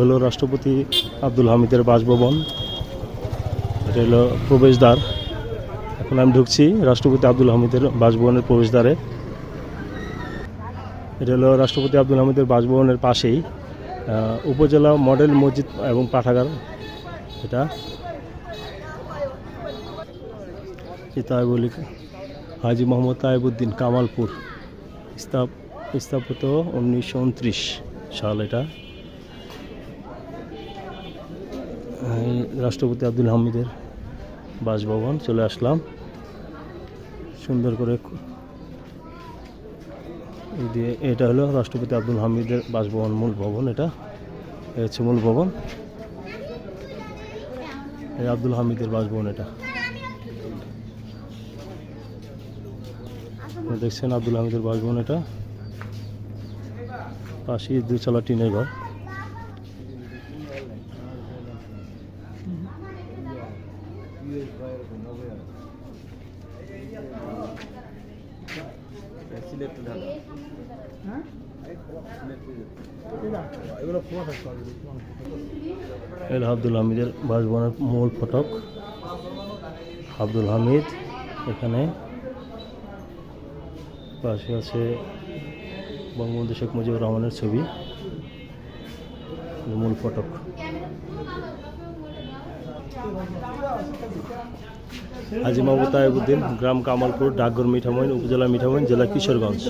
হলো রাষ্ট্রপতি আব্দুল হামিদের বাসভবন। এটা হলো প্রবেশদ্বার। এখন আমি ঢুকছি রাষ্ট্রপতি আব্দুল হামিদের বাসভবনের প্রবেশদ্বারে। এটা হলো রাষ্ট্রপতি আব্দুল হামিদের বাসভবনের পাশেই উপজেলা মডেল মসজিদ এবং পাঠাগার। এটা তাইবুল হাজি মোহাম্মদ তাইবুদ্দিন কামালপুর। স্থাপ স্থাপিত উনিশশো উনত্রিশ সাল এটা। রাষ্ট্রপতি আব্দুল হামিদের বাসভবন, চলে আসলাম। সুন্দর করে দিয়ে এটা হলো রাষ্ট্রপতি আব্দুল হামিদের বাসভবন, মূল ভবন এটা। হচ্ছে মূল ভবন। আব্দুল হামিদের বাসভবন এটা। দেখছেন আব্দুল হামিদের বাসভবন এটা। পাশেই দুচালা টিনের ঘর। এল আব্দুল হামিদের বাসভবনের মূল ফটক আব্দুল হামিদ এখানে। পাশে আছে বঙ্গবন্ধু শেখ মুজিবুর রহমানের ছবি। মূল ফটক। হাজি মাহবুব তাইবুদ্দিন গ্রাম কামালপুর ডাকঘর মিঠামইন উপজেলা মিঠামইন জেলা কিশোরগঞ্জ।